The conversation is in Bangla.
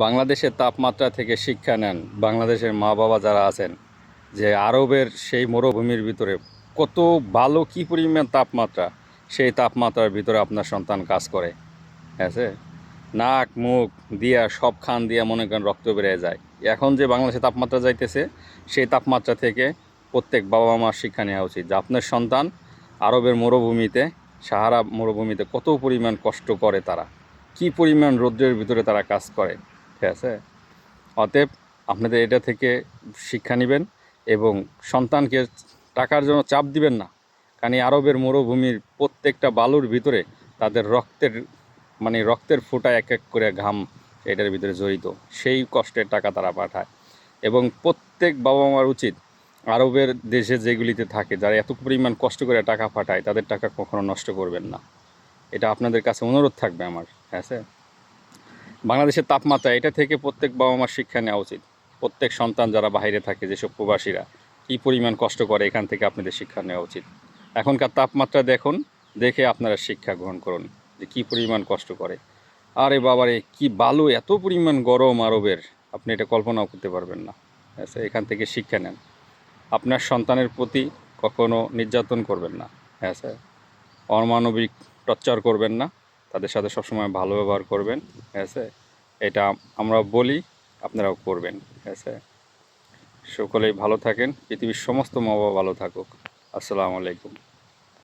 বাংলাদেশের তাপমাত্রা থেকে শিক্ষা নেন বাংলাদেশের মা বাবা যারা আছেন, যে আরবের সেই মরুভূমির ভিতরে কত ভালো কি পরিমাণ তাপমাত্রা, সেই তাপমাত্রার ভিতরে আপনার সন্তান কাজ করে আছে? নাক, মুখ দিয়া, সব খান দিয়া মনে করেন রক্ত বেড়ে যায়। এখন যে বাংলাদেশে তাপমাত্রা যাইতেছে, সেই তাপমাত্রা থেকে প্রত্যেক বাবা মার শিক্ষা নেওয়া উচিত, যে আপনার সন্তান আরবের মরুভূমিতে, সাহারা মরুভূমিতে কত পরিমাণ কষ্ট করে তারা, কি পরিমাণ রৌদ্রের ভিতরে তারা কাজ করে। ঠিক আছে। অতএব আপনাদের এটা থেকে শিক্ষা নেবেন এবং সন্তানকে টাকার জন্য চাপ দিবেন না। কারণ আরবের মরুভূমির প্রত্যেকটা বালুর ভিতরে তাদের রক্তের মানে রক্তের ফোঁটা এক এক করে ঘাম এটার ভিতরে জড়িত। সেই কষ্টের টাকা তারা পাঠায়। এবং প্রত্যেক বাবা মার উচিত আরবের দেশে যেগুলিতে থাকে, যারা এত পরিমাণ কষ্ট করে টাকা পাঠায়, তাদের টাকা কখনো নষ্ট করবেন না। এটা আপনাদের কাছে অনুরোধ থাকবে আমার হ্যাঁ স্যার বাংলাদেশের তাপমাত্রা, এটা থেকে প্রত্যেক বাবা মার শিক্ষা নেওয়া উচিত। প্রত্যেক সন্তান যারা বাইরে থাকে, যেসব প্রবাসীরা, কী পরিমাণ কষ্ট করে এখান থেকে আপনাদের শিক্ষা নেওয়া উচিত। এখনকার তাপমাত্রা দেখুন, দেখে আপনারা শিক্ষা গ্রহণ করুন, যে কী পরিমাণ কষ্ট করে। আরে বাবারে, কি বালু, এত পরিমাণ গরম আরবের। আপনি এটা কল্পনাও করতে পারবেন না। আচ্ছা এখান থেকে শিক্ষা নেন। আপনার সন্তানের প্রতি কখনো নির্যাতন করবেন না। হ্যাঁ স্যার অমানবিক টর্চার করবেন না। তাদের সাথে সবসময় ভালো ব্যবহার করবেন, ঠিক আছে? এটা আমরা বলি, আপনারাও করবেন, ঠিক আছে? সকলেই ভালো থাকেন, পৃথিবীর সমস্ত মা বাবা ভালো থাকুক। আসসালামু আলাইকুম।